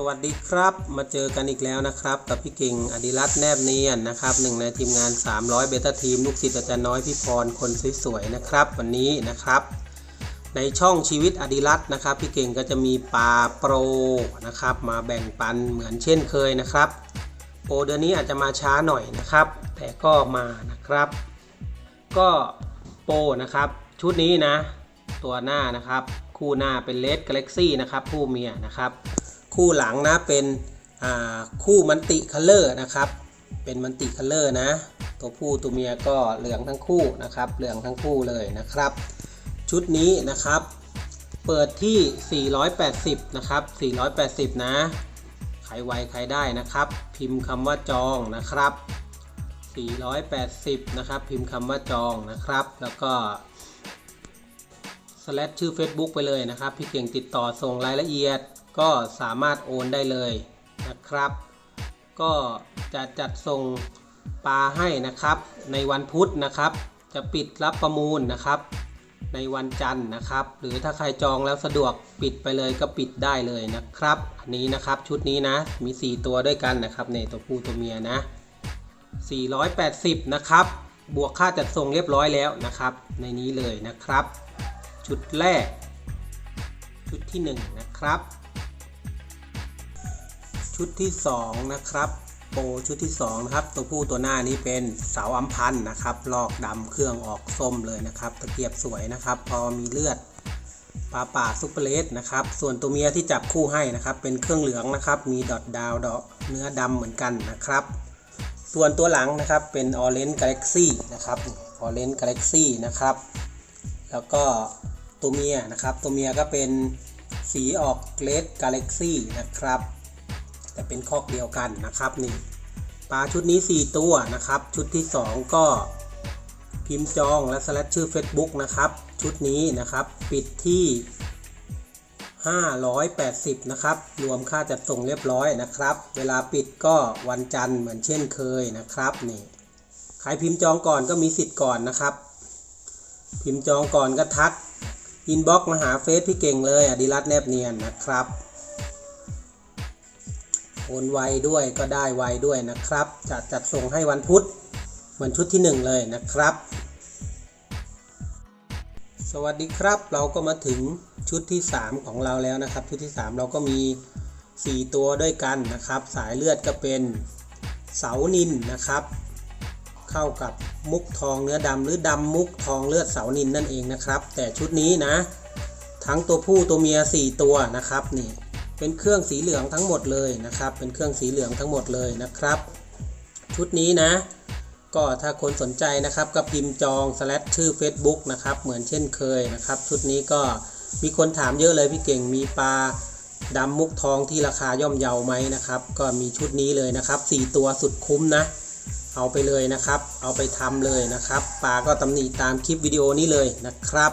สวัสดีครับ มาเจอกันอีกแล้วนะครับ กับพี่เก่งอดิรัตแนบเนียนนะครับหนึ่งในทีมงาน 300 เบต้าทีม ลูกศิษย์อาจารย์น้อยพี่พรคนสวยๆนะครับ วันนี้นะครับ ในช่องชีวิตอดิรัตนะครับ พี่เก่งก็จะมีปลาโปรนะครับ มาแบ่งปันเหมือนเช่นเคยนะครับโปรเดือนนี้อาจจะมาช้าหน่อยนะครับ แต่ก็มานะครับ ก็โปรนะครับ ชุดนี้นะ ตัวหน้านะครับ คู่หน้าเป็นเลดกาแล็กซี่นะครับคู่เมียนะครับ คู่หลังนะเป็นคู่มันติคัลเลอร์นะครับ เป็นมันติคัลเลอร์นะ ตัวผู้ตัวเมียก็เหลืองทั้งคู่นะครับ เหลืองทั้งคู่เลยนะครับ ชุดนี้นะครับ เปิดที่ 480 นะครับ 480 นะใครไวใครได้นะครับ พิมพ์คำว่าจองนะครับ 480 นะครับ พิมพ์คำว่าจองนะครับ แล้วก็สแลชชื่อ Facebook ไปเลยนะครับ พี่เก่งติดต่อส่งรายละเอียด ก็สามารถโอนได้เลยนะครับ ก็จะจัดส่งปลาให้นะครับ ในวันพุธนะครับ จะปิดรับประมูลนะครับ ในวันจันทร์นะครับ หรือถ้าใครจองแล้วสะดวกปิดไปเลยก็ปิดได้เลยนะครับอันนี้นะครับชุดนี้นะมี 4 ตัวด้วยกันนะครับในตัวผู้ตัวเมียนะ 480 นะครับ บวกค่าจัดส่งเรียบร้อยแล้วนะครับ ในนี้เลยนะครับ ชุดแรก ชุดที่ 1 นะครับ ชุดที่ 2 นะครับโปรชุดที่ 2 นะครับ ตัวผู้ตัวหน้านี้เป็นเสาอัมพันธ์นะครับ ลอกดำเครื่องออกส้มเลยนะครับ ตะเกียบสวยนะครับ พอมีเลือดปลาป่าซุปเปอร์เลสนะครับ ส่วนตัวเมียที่จับคู่ให้นะครับ เป็นเครื่องเหลืองนะครับ มีดอทดาวดอกเนื้อดำเหมือนกันนะครับ ส่วนตัวหลังนะครับเป็น Orange Galaxy นะครับ Orange Galaxy นะครับ แล้วก็ตัวเมียนะครับ ตัวเมียก็เป็นสีออกเ e ดกาแล็กซี่นะครับ แต่เป็นคอกเดียวกันนะครับนี่ปลาชุดนี้ 4 ตัวนะครับ ชุดที่ 2 ก็พิมพ์จองและสลัดชื่อ Facebook นะครับ ชุดนี้นะครับปิดที่ 580 นะครับ รวมค่าจัดส่งเรียบร้อยนะครับ เวลาปิดก็วันจันทร์เหมือนเช่นเคยนะครับนี่ใครพิมพ์จองก่อนก็มีสิทธิ์ก่อนนะครับ พิมพ์จองก่อนก็ทักอินบ็อกมาหาเฟซพี่เก่งเลยอดิรัตแนบเนียนนะครับ โอนไวด้วยก็ได้ไวด้วยนะครับ จะจัดส่งให้วันพุธเหมือนชุดที่ 1 เลยนะครับ สวัสดีครับเราก็มาถึงชุดที่ 3 ของเราแล้วนะครับ ชุดที่ 3 เราก็มี 4 ตัวด้วยกันนะครับ สายเลือดก็เป็นเสานินนะครับ เข้ากับมุกทองเนื้อดำหรือดำมุกทองเลือดเสานินนั่นเองนะครับ แต่ชุดนี้นะ ทั้งตัวผู้ตัวเมีย 4 ตัวนะครับนี่ เป็นเครื่องสีเหลืองทั้งหมดเลยนะครับ เป็นเครื่องสีเหลืองทั้งหมดเลยนะครับ ชุดนี้นะ ก็ถ้าคนสนใจนะครับก็พิมพ์จองสแลชชื่อ Facebook นะครับ เหมือนเช่นเคยนะครับ ชุดนี้ก็มีคนถามเยอะเลยพี่เก่งมีปลาดำมุกทองที่ราคาย่อมเยาไหมนะครับ ก็มีชุดนี้เลยนะครับ 4 ตัวสุดคุ้มนะ เอาไปเลยนะครับ เอาไปทำเลยนะครับปลาก็ตำหนิตามคลิปวิดีโอนี้เลยนะครับ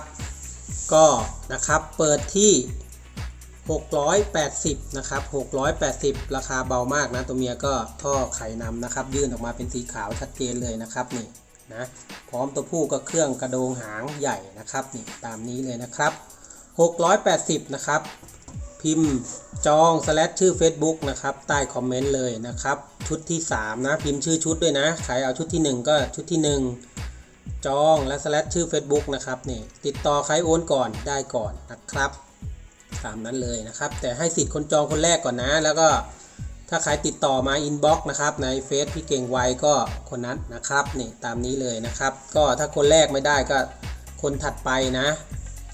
ก็นะครับเปิดที่ 680 นะครับ 680 ราคาเบามากนะ ตัวเมียก็ท่อไข่นำนะครับ ยื่นออกมาเป็นสีขาวชัดเจนเลยนะครับนี่นะ พร้อมตัวผู้ก็เครื่องกระโดงหางใหญ่นะครับนี่ตามนี้เลยนะครับ 680 นะครับ พิมพ์จองสแลชชื่อ Facebook นะครับ ใต้คอมเมนต์เลยนะครับ ชุดที่ 3 นะ พิมพ์ชื่อชุดด้วยนะใครเอาชุดที่ 1 ก็ชุดที่ 1 จองและสแลชชื่อ Facebook นะครับนี่ติดต่อใครโอนก่อนได้ก่อนนะครับ ตามนั้นเลยนะครับ แต่ให้สิทธิ์คนจองคนแรกก่อนนะ แล้วก็ถ้าใครติดต่อมาอินบ็อกซ์นะครับในเฟซพี่เก่งไวก็คนนั้นนะครับนี่ตามนี้เลยนะครับ ก็ถ้าคนแรกไม่ได้ก็คนถัดไปนะ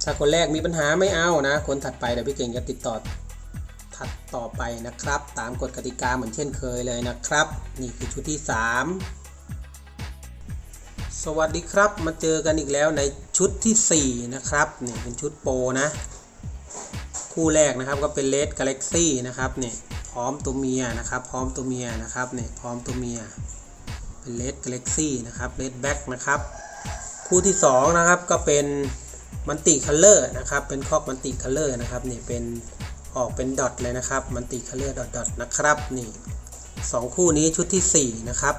ถ้าคนแรกมีปัญหาไม่เอานะ คนถัดไปเดี๋ยวพี่เก่งจะติดต่อถัดต่อไปนะครับ ตามกฎกติกาเหมือนเช่นเคยเลยนะครับ นี่คือชุดที่ 3 สวัสดีครับมาเจอกันอีกแล้วในชุดทีสี่4 นะครับนี่เป็นชุดโปรนะ คู่แรกนะครับก็เป็นเลดกาแล็กซี่นะครับเนี่ยพร้อมตัวเมียนะครับพร้อมตัวเมียนะครับเนี่ยพร้อมตัวเมียเป็นเลดกาแล็กซี่นะครับเลดแบ็กนะครับคู่ที่สองนะครับก็เป็นมันติคัลเลอร์นะครับเป็นคอกมันติคัลเลอร์นะครับเนี่ยเป็นออกเป็นดอทเลยนะครับมันติคัลเลอร์ดอทดอทนะครับนี่สองคู่นี้ชุดที่สี่นะครับ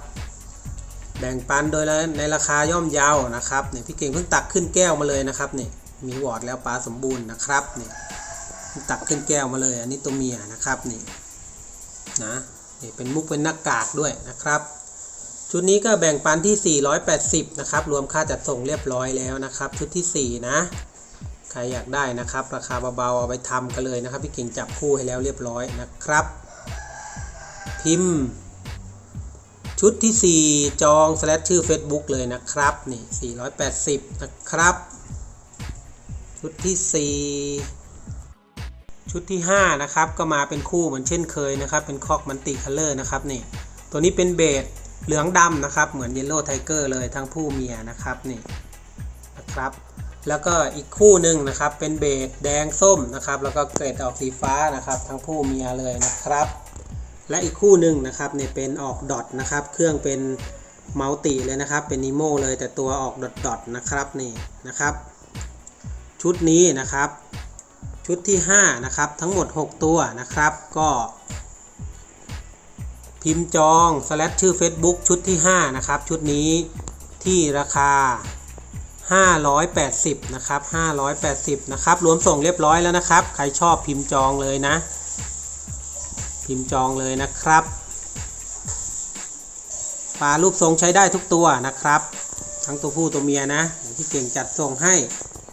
แบ่งปันโดยในราคาย่อมเยาวนะครับเนี่ยพี่เก่งเพิ่งตักขึ้นแก้วมาเลยนะครับนี่มีวอร์ดแล้วปลาสมบูรณ์นะครับเนี่ย ตักขึ้นแก้วมาเลย อันนี้ตัวเมียนะครับนี่นะนี่เป็นมุกเป็นหน้ากากด้วยนะครับ ชุดนี้ก็แบ่งปันที่ 480 นะครับ รวมค่าจัดส่งเรียบร้อยแล้วนะครับ ชุดที่ 4 นะใครอยากได้นะครับ ราคาเบาๆเอาไปทำกันเลยนะครับ พี่เก่งจับคู่ให้แล้วเรียบร้อยนะครับ พิมพ์ ชุดที่ 4 จองสแลชชื่อ Facebook เลยนะครับนี่480 นะครับ ชุดที่ 4 ชุดที่ 5 นะครับ ก็มาเป็นคู่เหมือนเช่นเคยนะครับ เป็นคอกมันติคัลเลอร์นะครับนี่ ตัวนี้เป็นเบสเหลืองดำนะครับ เหมือนเยลโล่ไทเกอร์เลยทั้งผู้เมียนะครับนี่นะครับ แล้วก็อีกคู่หนึ่งนะครับ เป็นเบสแดงส้มนะครับ แล้วก็เกรดออกสีฟ้านะครับ ทั้งผู้เมียเลยนะครับ และอีกคู่หนึ่งนะครับเนี่ยเป็นออกดอทนะครับ เครื่องเป็นมัลติเลยนะครับ เป็นนิโมเลยแต่ตัวออกดอทดอทนะครับนี่นะครับ ชุดนี้นะครับ ชุดที่ 5 นะครับ ทั้งหมด 6 ตัวนะครับ ก็ พิมพ์จองสแลชชื่อ Facebook ชุดที่ 5 นะครับ ชุดนี้ที่ราคา 580 นะครับ 580 นะครับ รวมส่งเรียบร้อยแล้วนะครับ ใครชอบพิมพ์จองเลยนะ พิมพ์จองเลยนะครับปลารูปทรงใช้ได้ทุกตัวนะครับ ทั้งตัวผู้ตัวเมียนะที่เก่งจัดส่งให้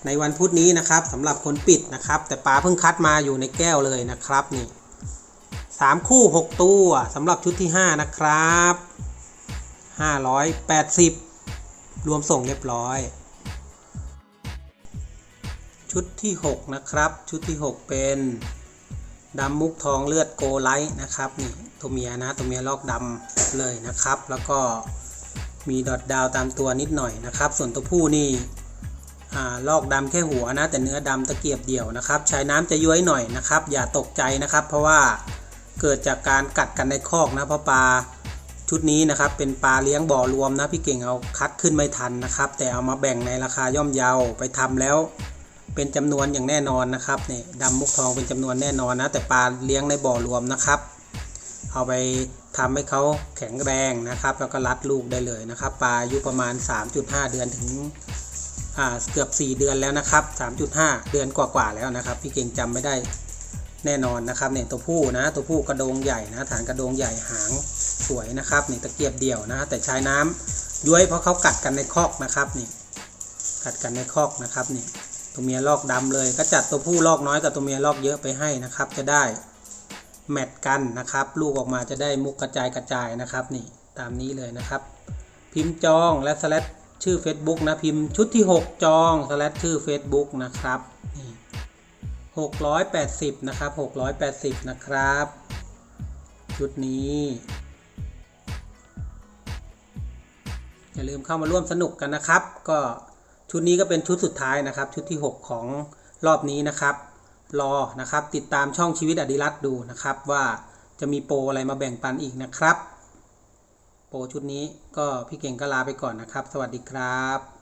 ในวันพุธนี้นะครับสำหรับคนปิดนะครับ แต่ปลาเพิ่งคัดมาอยู่ในแก้วเลยนะครับนี่สามคู่6ตัวสำหรับชุดที่5นะครับ580รวมส่งเรียบร้อย ชุดที่6นะครับ ชุดที่6เป็นดำมุกทองเลือดโกไลท์นะครับนี่ตัวเมียนะตัวเมียลอกดำเลยนะครับ แล้วก็มีดอทดาวตามตัวนิดหน่อยนะครับ ส่วนตัวผู้นี่ ลอกดำแค่หัวนะ แต่เนื้อดำตะเกียบเดี่ยวนะครับ ใช้น้ำจะย้อยหน่อยนะครับ อย่าตกใจนะครับ เพราะว่าเกิดจากการกัดกันในคอกนะเพราะปลาชุดนี้นะครับ เป็นปลาเลี้ยงบ่อรวมนะพี่เก่งเอาคัดขึ้นไม่ทันนะครับ แต่เอามาแบ่งในราคาย่อมเยาไปทำแล้ว เป็นจำนวนอย่างแน่นอนนะครับเนี่ยดำมุกทองเป็นจำนวนแน่นอนนะแต่ปลาเลี้ยงในบ่อรวมนะครับ เอาไปทำให้เขาแข็งแรงนะครับ แล้วก็รัดลูกได้เลยนะครับ ปลาอายุประมาณ 3.5 เดือนถึง เกือบ 4 เดือนแล้วนะครับ 3.5 เดือนกว่าๆแล้วนะครับ พี่เก่งจำไม่ได้แน่นอนนะครับเนี่ยตัวผู้นะตัวผู้กระโดงใหญ่นะฐานกระโดงใหญ่หางสวยนะครับนี่ตะเกียบเดี่ยวนะแต่ใช้น้ำย้วยเพราะเขากัดกันในคอกนะครับนี่กัดกันในคอกนะครับนี่ตัวเมียลอกดำเลย ก็จัดตัวผู้ลอกน้อยกับตัวเมียลอกเยอะไปให้นะครับ จะได้แมทกันนะครับ ลูกออกมาจะได้มุกกระจายกระจายนะครับนี่ตามนี้เลยนะครับ พิมพ์จองและสแลช ชื่อ Facebook นะ พิมพ์ชุดที่ 6 จองสแลชชื่อ Facebook นะครับนี่680 นะครับ 680 นะครับ ชุดนี้ อย่าลืมเข้ามาร่วมสนุกกันนะครับ ก็ชุดนี้ก็เป็นชุดสุดท้ายนะครับ ชุดที่ 6 ของรอบนี้นะครับ รอนะครับติดตามช่องชีวิตอดิรัตดูนะครับ ว่าจะมีโปรอะไรมาแบ่งปันอีกนะครับ โปรชุดนี้ก็พี่เก่งก็ลาไปก่อนนะครับ สวัสดีครับ